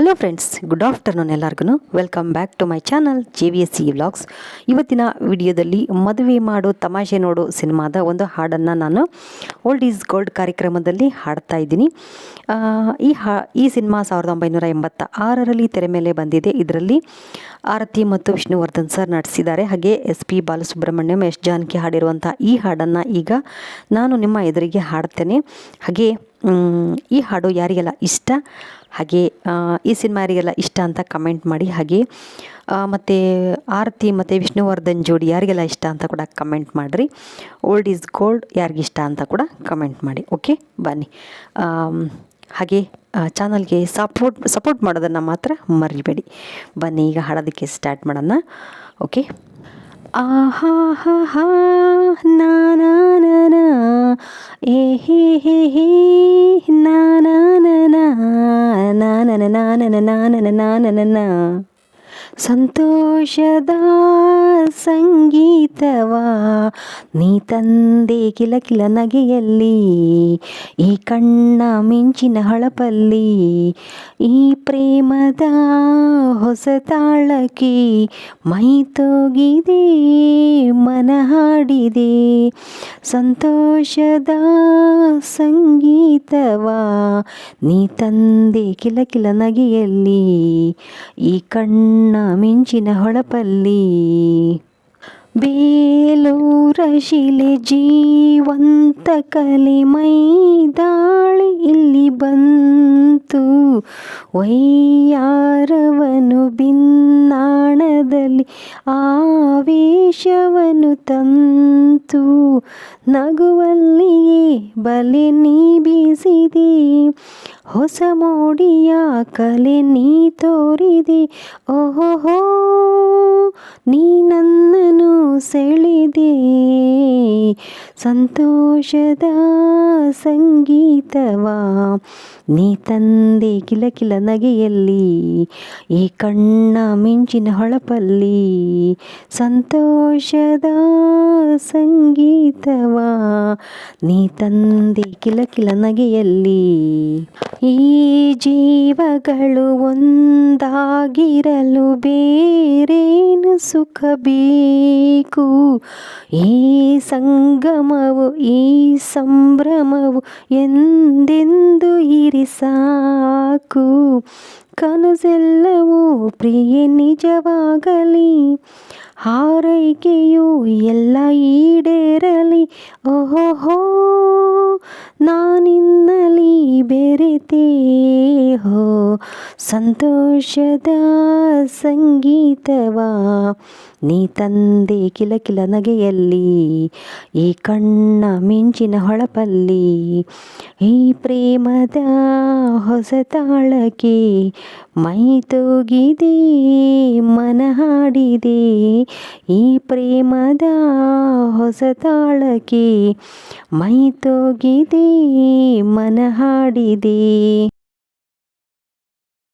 Hello friends good afternoon ಎಲ್ಲರಿಗೂ welcome back to my channel J V S C vlogs ಇವತ್ತಿನ ವಿಡಿಯೋದಲ್ಲಿ ಮದುವೆ ಮಾಡು ತಮಾಷೆ ನೋಡು ಸಿನಿಮಾದ ಒಂದು ಹಾಡನ್ನು ನಾನು ಓಲ್ಡ್ ಈಸ್ ಗೋಲ್ಡ್ ಕಾರ್ಯಕ್ರಮದಲ್ಲಿ ಹಾಡ್ತಾ ಇದ್ದೀನಿ. ಈ ಹಾ, ಈ ಸಿನಿಮಾ ಸಾವಿರದ ಒಂಬೈನೂರ ಎಂಬತ್ತ ಆರರಲ್ಲಿ ತೆರೆ ಮೇಲೆ ಬಂದಿದೆ. ಇದರಲ್ಲಿ ಆರತಿ ಮತ್ತು ವಿಷ್ಣುವರ್ಧನ್ ಸರ್ ನಟಿಸಿದ್ದಾರೆ. ಹಾಗೆ S P Balasubrahmanyam S Janaki ಹಾಡಿರುವಂಥ ಈ ಹಾಡನ್ನು ಈಗ ನಾನು ನಿಮ್ಮ ಎದುರಿಗೆ ಹಾಡ್ತೇನೆ. ಹಾಗೆ ಈ ಹಾಡು ಯಾರಿಗೆಲ್ಲ ಇಷ್ಟ? ಹಾಗೆ ಈ ಸಿನಿಮಾ ಯಾರಿಗೆಲ್ಲ ಇಷ್ಟ ಅಂತ ಕಮೆಂಟ್ ಮಾಡಿ. ಹಾಗೆ ಮತ್ತು ಆರತಿ ಮತ್ತು ವಿಷ್ಣುವರ್ಧನ್ ಜೋಡಿ ಯಾರಿಗೆಲ್ಲ ಇಷ್ಟ ಅಂತ ಕೂಡ ಕಮೆಂಟ್ ಮಾಡಿರಿ. ಓಲ್ಡ್ ಈಸ್ ಗೋಲ್ಡ್ ಯಾರಿಗಿಷ್ಟ ಅಂತ ಕೂಡ ಕಮೆಂಟ್ ಮಾಡಿ. ಓಕೆ ಬನ್ನಿ. ಹಾಗೆ ಚಾನಲ್ಗೆ ಸಪೋರ್ಟ್ ಸಪೋರ್ಟ್ ಮಾಡೋದನ್ನು ಮಾತ್ರ ಮರಿಬೇಡಿ. ಬನ್ನಿ, ಈಗ ಹಾಡೋದಕ್ಕೆ ಸ್ಟಾರ್ಟ್ ಮಾಡೋಣ. ಓಕೆ ಆಹಾ ಹಾ ಹಾ ಹಿ ಹಿ ಹಿ ಸಂತೋಷದ ಸಂಗೀತವಾ, ನೀ ತಂದೆ ಕಿಲ ಕಿಲ ನಗೆಯಲ್ಲಿ, ಈ ಕಣ್ಣ ಮಿಂಚಿನ ಹಳಪಲ್ಲಿ, ಈ ಪ್ರೇಮದ ಹೊಸ ತಾಳಕ್ಕೆ ಮೈ ತೋಗಿದೆ, ಮನ ಹಾಡಿದೆ. ಸಂತೋಷದ ಸಂಗೀತವಾ? ನೀ ತಂದೆ ಕಿಲ ಕಿಲ ನಗೆಯಲ್ಲಿ ಈ ಕಣ್ಣ ಮಿಂಚಿನ ಹೊಳಪಲ್ಲಿ. ಬೇಲೂರ ಶಿಲೆ ಜೀವಂತ ಕಲೆ ಮೈದಾಳಿ ಇಲ್ಲಿ ಬಂತು. ವೈಯಾರವನು ಬಿನ್ನಾಣದಲ್ಲಿ ಆವೇಶವನು ತಂತು. ನಗುವಲ್ಲಿಯೇ ಬಲೆ ನೀ ಬೀಸಿದೆ ಹೊಸ ಮೋಡಿಯ ಕಲೆ ನೀ ತೋರಿದೆ. ಓಹೋ ನೀ ನನ್ನನ್ನು ಸೆಳೆದೆ ಸಂತೋಷದ ಸಂಗೀತವಾ? ನೀ ತಂದೆ ಕಿಲ ಕಿಲ ನಗೆಯಲ್ಲಿ, ಈ ಕಣ್ಣ ಮಿಂಚಿನ ಹೊಳಪಲ್ಲಿ ಸಂತೋಷದ ಸಂಗೀತವಾ? ನೀ ತಂದೆ ಕಿಲ ಕಿಲ ನಗೆಯಲ್ಲಿ, ಈ ಜೀವಗಳು ಒಂದಾಗಿರಲು ಬೇರೇನು ಸುಖ ಬೇಕು? ಈ ಸಂಗಮವು ಈ ಸಂಭ್ರಮವು ಎಂದೆಂದು ಇರಿ ಸಾಕು ಕನಸೆಲ್ಲವೂ ಪ್ರಿಯ ನಿಜವಾಗಲಿ ಹಾರೈಕೆಯು ಎಲ್ಲ ಈಡೇರಲಿ. ಓಹೋ ನಾನಿನ್ನಲಿ ಬೆರೆತೇ, ಹೋ, ಸಂತೋಷದ ಸಂಗೀತವಾ? ನೀ ತಂದೆ ಕಿಲಕಿಲ ಕಿಲ ನಗೆಯಲ್ಲಿ, ಈ ಕಣ್ಣ ಮಿಂಚಿನ ಹೊಳಪಲ್ಲಿ, ಈ ಪ್ರೇಮದ ಹೊಸ ತಾಳಕ್ಕೆ ಮೈ ತೂಗಿದೆ, ಮನ ಹಾಡಿದೆ ಈ ಪ್ರೇಮದ ಹೊಸ ತಾಳಕಿ ಮೈ ತೋಗಿದೆ ಮನ ಹಾಡಿದೆ.